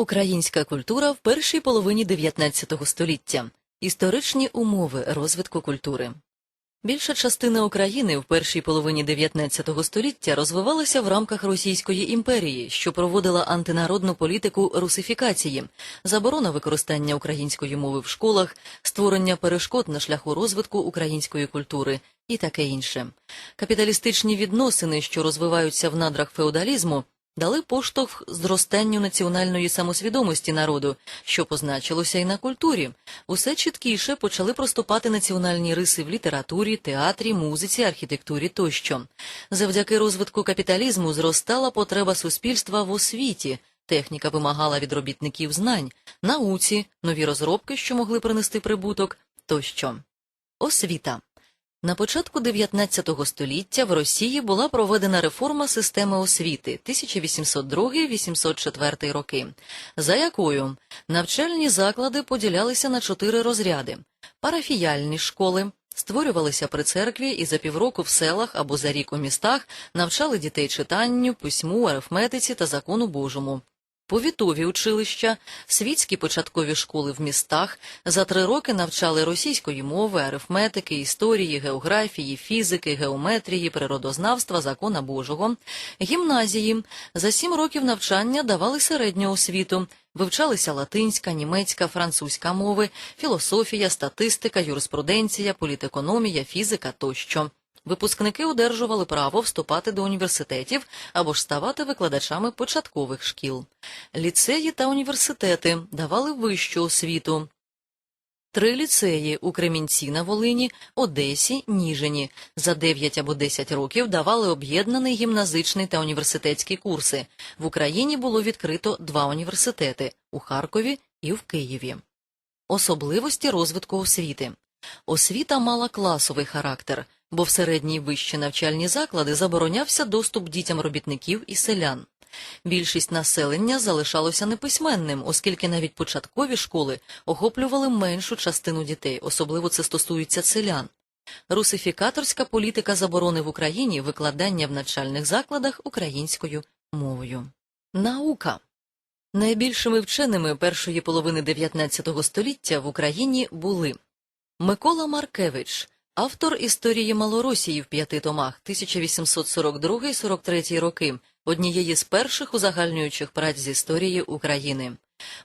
Українська культура в першій половині 19 століття. Історичні умови розвитку культури. Більша частина України в першій половині 19 століття розвивалася в рамках Російської імперії, що проводила антинародну політику русифікації, заборона використання української мови в школах, створення перешкод на шляху розвитку української культури і таке інше. Капіталістичні відносини, що розвиваються в надрах феодалізму, дали поштовх зростанню національної самосвідомості народу, що позначилося і на культурі. Усе чіткіше почали проступати національні риси в літературі, театрі, музиці, архітектурі тощо. Завдяки розвитку капіталізму зростала потреба суспільства в освіті. Техніка вимагала від робітників знань, науці, нові розробки, що могли принести прибуток, тощо. Освіта. На початку 19 століття в Росії була проведена реформа системи освіти 1802-804 роки, за якою навчальні заклади поділялися на чотири розряди: парафіяльні школи. Створювалися при церкві і за півроку в селах або за рік у містах навчали дітей читанню, письму, арифметиці та закону Божому. Повітові училища, світські початкові школи в містах за три роки навчали російської мови, арифметики, історії, географії, фізики, геометрії, природознавства, закона Божого. Гімназії за сім років навчання давали середню освіту. Вивчалися латинська, німецька, французька мови, філософія, статистика, юриспруденція, політекономія, фізика тощо. Випускники одержували право вступати до університетів або ж ставати викладачами початкових шкіл. Ліцеї та університети давали вищу освіту. Три ліцеї у Кремінці на Волині, Одесі, Ніжині за 9 або 10 років давали об'єднаний гімназичний та університетські курси. В Україні було відкрито два університети у Харкові і в Києві. Особливості розвитку освіти. Освіта мала класовий характер, бо в середні й вищі навчальні заклади заборонявся доступ дітям робітників і селян. Більшість населення залишалося неписьменним, оскільки навіть початкові школи охоплювали меншу частину дітей, особливо це стосується селян. Русифікаторська політика заборони в Україні викладання в навчальних закладах українською мовою. Наука найбільшими вченими першої половини 19 століття в Україні були Микола Маркевич, автор історії Малоросії в п'яти томах 1842-43 роки, однієї з перших узагальнюючих праць з історії України.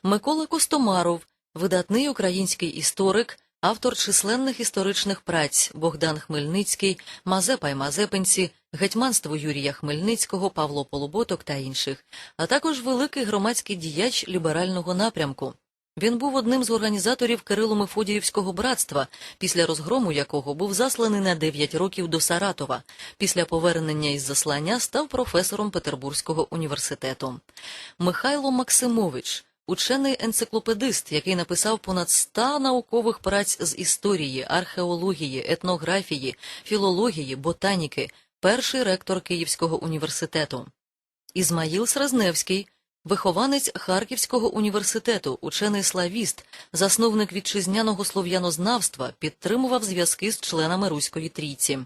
Микола Костомаров, видатний український історик, автор численних історичних праць Богдан Хмельницький, Мазепа й Мазепинці, гетьманство Юрія Хмельницького, Павло Полуботок та інших, а також великий громадський діяч ліберального напрямку. Він був одним з організаторів Кирило-Мефодіївського братства, після розгрому якого був засланий на 9 років до Саратова. Після повернення із заслання став професором Петербурзького університету. Михайло Максимович, учений енциклопедист, який написав понад 100 наукових праць з історії, археології, етнографії, філології, ботаніки, перший ректор Київського університету. Ізмаїл Срезневський, Вихованець Харківського університету, учений славіст, засновник вітчизняного слов'янознавства, підтримував зв'язки з членами Руської трійці.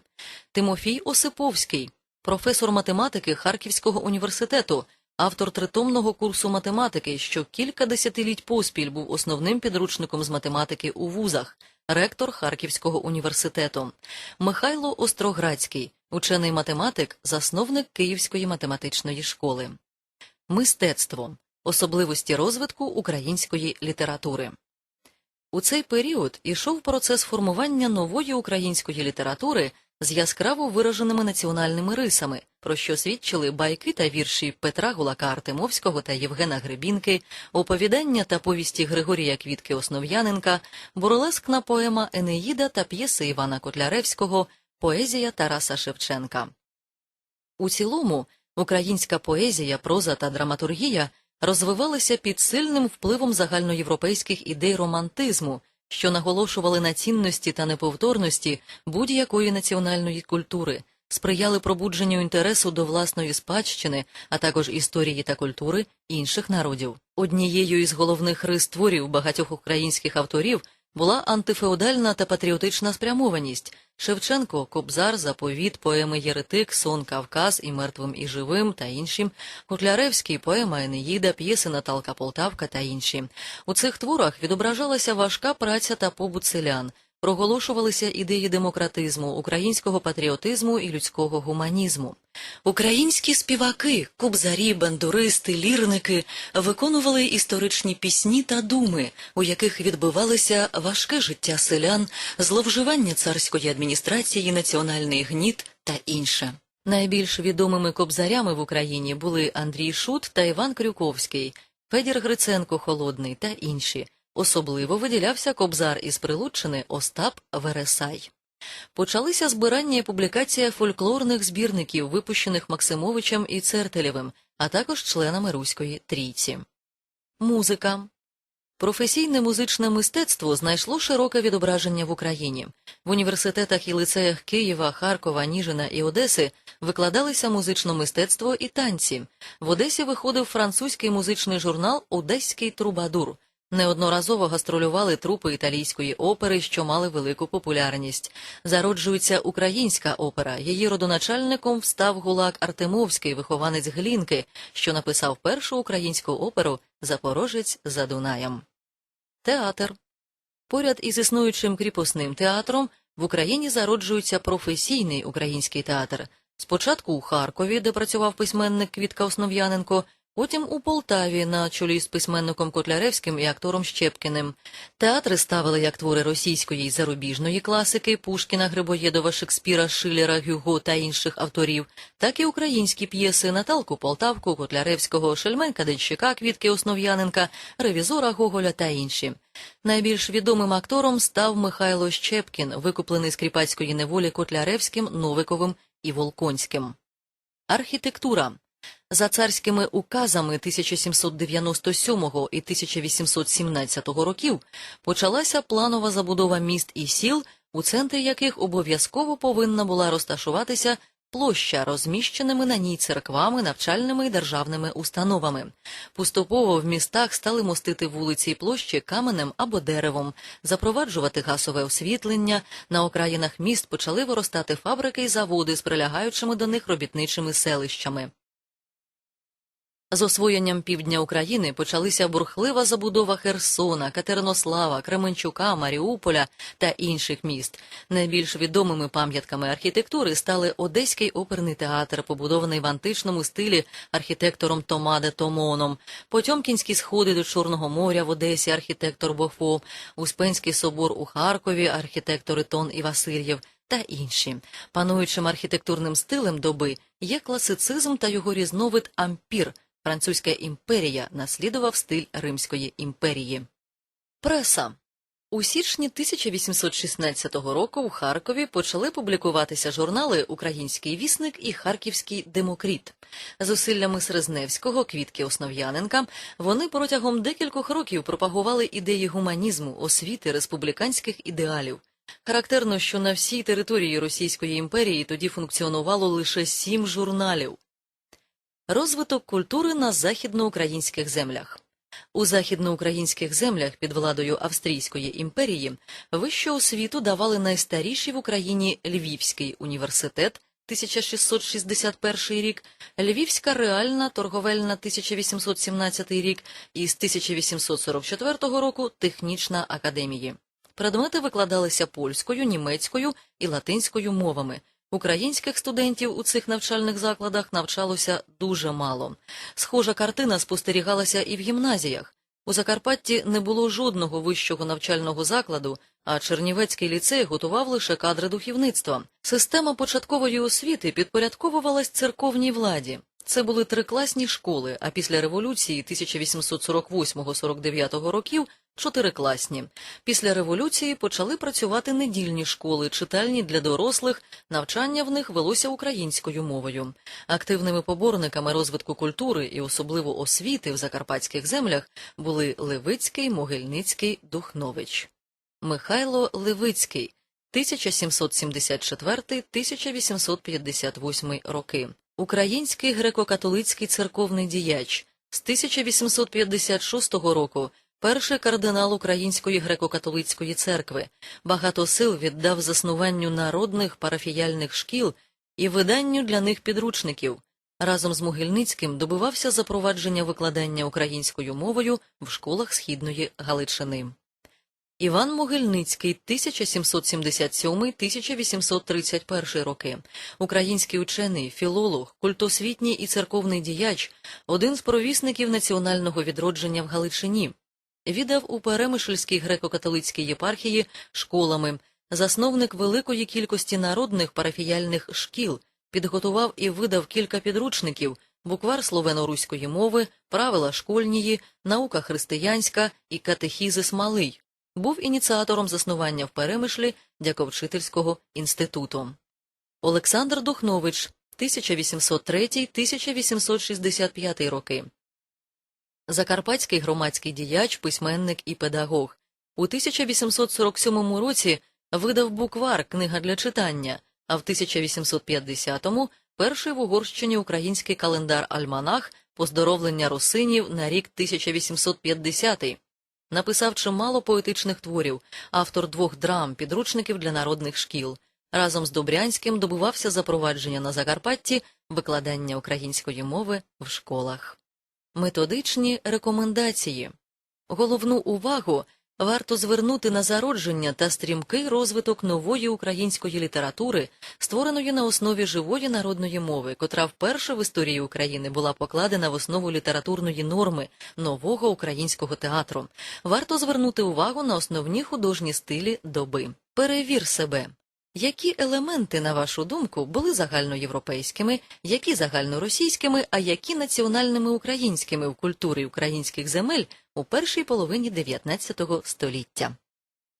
Тимофій Осиповський, професор математики Харківського університету, автор тритомного курсу математики, що кілька десятиліть поспіль був основним підручником з математики у вузах, ректор Харківського університету. Михайло Остроградський, учений математик, засновник Київської математичної школи. Мистецтво особливості розвитку української літератури. У цей період ішов процес формування нової української літератури з яскраво вираженими національними рисами, про що свідчили байки та вірші Петра Гулака Артемовського та Євгена Гребінки, оповідання та повісті Григорія Квітки Основ'яненка, бурлескна поема Енеїда та п'єси Івана Котляревського, поезія Тараса Шевченка. У цілому Українська поезія, проза та драматургія розвивалися під сильним впливом загальноєвропейських ідей романтизму, що наголошували на цінності та неповторності будь-якої національної культури, сприяли пробудженню інтересу до власної спадщини, а також історії та культури інших народів. Однією із головних рис творів багатьох українських авторів була антифеодальна та патріотична спрямованість. Шевченко, Кобзар, Заповіт, поеми Єретик, Сон Кавказ і мертвим і живим та інші, Котляревський, поема Енеїда, п'єси Наталка Полтавка та інші. У цих творах відображалася важка праця та побут селян. Проголошувалися ідеї демократизму, українського патріотизму і людського гуманізму. Українські співаки, кобзарі, бандуристи, лірники виконували історичні пісні та думи, у яких відбивалося важке життя селян, зловживання царської адміністрації, національний гніт та інше. Найбільш відомими кобзарями в Україні були Андрій Шут та Іван Крюковський, Федір Гриценко Холодний та інші. Особливо виділявся кобзар із Прилуччини Остап Вересай. Почалися збирання і публікація фольклорних збірників, випущених Максимовичем і Цертелєвим, а також членами Руської трійці. Музика. Професійне музичне мистецтво знайшло широке відображення в Україні. В університетах і лицеях Києва, Харкова, Ніжина і Одеси викладалися музичне мистецтво і танці. В Одесі виходив французький музичний журнал Одеський трубадур. Неодноразово гастролювали трупи італійської опери, що мали велику популярність. Зароджується українська опера. Її родоначальником встав гулак Артемовський, вихованець Глінки, що написав першу українську оперу Запорожець за Дунаєм. Театр. Поряд із існуючим кріпосним театром в Україні зароджується професійний український театр. Спочатку у Харкові, де працював письменник Квітка Основ'яненко, потім у Полтаві на чолі з письменником Котляревським і актором Щепкіним. Театри ставили як твори російської й зарубіжної класики Пушкіна, Грибоєдова, Шекспіра, Шилера, Гюго та інших авторів, так і українські п'єси Наталку Полтавку, Котляревського, Шельменка Денщика, Квітки Основ'яненка, Ревізора Гоголя та інші. Найбільш відомим актором став Михайло Щепкін, викуплений з кріпацької неволі Котляревським, Новиковим і Волконським. Архітектура за царськими указами 1797 і 1817 років почалася планова забудова міст і сіл, у центрі яких обов'язково повинна була розташуватися площа, розміщеними на ній церквами, навчальними і державними установами. Поступово в містах стали мостити вулиці і площі каменем або деревом, запроваджувати газове освітлення. На окраїнах міст почали виростати фабрики і заводи з прилягаючими до них робітничими селищами. З освоєнням півдня України почалися бурхлива забудова Херсона, Катеринослава, Кременчука, Маріуполя та інших міст. Найбільш відомими пам'ятками архітектури стали Одеський оперний театр, побудований в античному стилі архітектором Томаде Томоном, Потьомкінські сходи до Чорного моря в Одесі, архітектор Бофо, Успенський собор у Харкові, архітектори Тон і Васильєв та інші. Пануючим архітектурним стилем доби є класицизм та його різновид ампір. Французька імперія наслідував стиль Римської імперії. Преса у січні 1816 року в Харкові почали публікуватися журнали Український вісник і Харківський Демокріт. Зусиллями Срезневського, Квітки Основ'яненка вони протягом декількох років пропагували ідеї гуманізму, освіти, республіканських ідеалів. Характерно, що на всій території Російської імперії тоді функціонувало лише сім журналів. Розвиток культури на західноукраїнських землях. У західноукраїнських землях під владою Австрійської імперії вищу освіту давали найстаріші в Україні Львівський університет 1661 рік, Львівська реальна торговельна 1817 рік і з 1844 року Технічна академії. Предмети викладалися польською, німецькою і латинською мовами. Українських студентів у цих навчальних закладах навчалося дуже мало. Схожа картина спостерігалася і в гімназіях. У Закарпатті не було жодного вищого навчального закладу, а Чернівецький ліцей готував лише кадри духовництва. Система початкової освіти підпорядковувалась церковній владі. Це були трикласні школи, а після революції 1848-49 років чотирикласні. Після революції почали працювати недільні школи, читальні для дорослих, навчання в них велося українською мовою. Активними поборниками розвитку культури і особливо освіти в закарпатських землях були Левицький, Могильницький, Духнович. Михайло Левицький 1774-1858 роки. Український греко-католицький церковний діяч з 1856 року перший кардинал Української греко-католицької церкви, багато сил віддав заснуванню народних парафіяльних шкіл і виданню для них підручників. Разом з Могильницьким добивався запровадження викладання українською мовою в школах Східної Галичини. Іван Могильницький, 1777-1831 роки, український учений, філолог, культосвітній і церковний діяч, один з провісників національного відродження в Галичині. Віддав у Перемишльській греко-католицькій єпархії школами, засновник великої кількості народних парафіяльних шкіл, підготував і видав кілька підручників, буквар словено-руської мови, правила школьнії, наука християнська і катехізис малий. Був ініціатором заснування в Перемишлі Дяковчительського інституту. Олександр Духнович, 1803-1865 роки. Закарпатський громадський діяч, письменник і педагог. У 1847 році видав буквар «Книга для читання», а в 1850-му – перший в Угорщині український календар «Альманах» поздоровлення русинів на рік 1850 Написав чимало поетичних творів, автор двох драм, підручників для народних шкіл. Разом з Добрянським добивався запровадження на Закарпатті викладання української мови в школах. Методичні рекомендації. Головну увагу варто звернути на зародження та стрімкий розвиток нової української літератури, створеної на основі живої народної мови, котра вперше в історії України була покладена в основу літературної норми нового українського театру. Варто звернути увагу на основні художні стилі доби. Перевір себе. Які елементи, на вашу думку, були загальноєвропейськими, які загальноросійськими, а які національними українськими в культурі українських земель у першій половині XIX століття?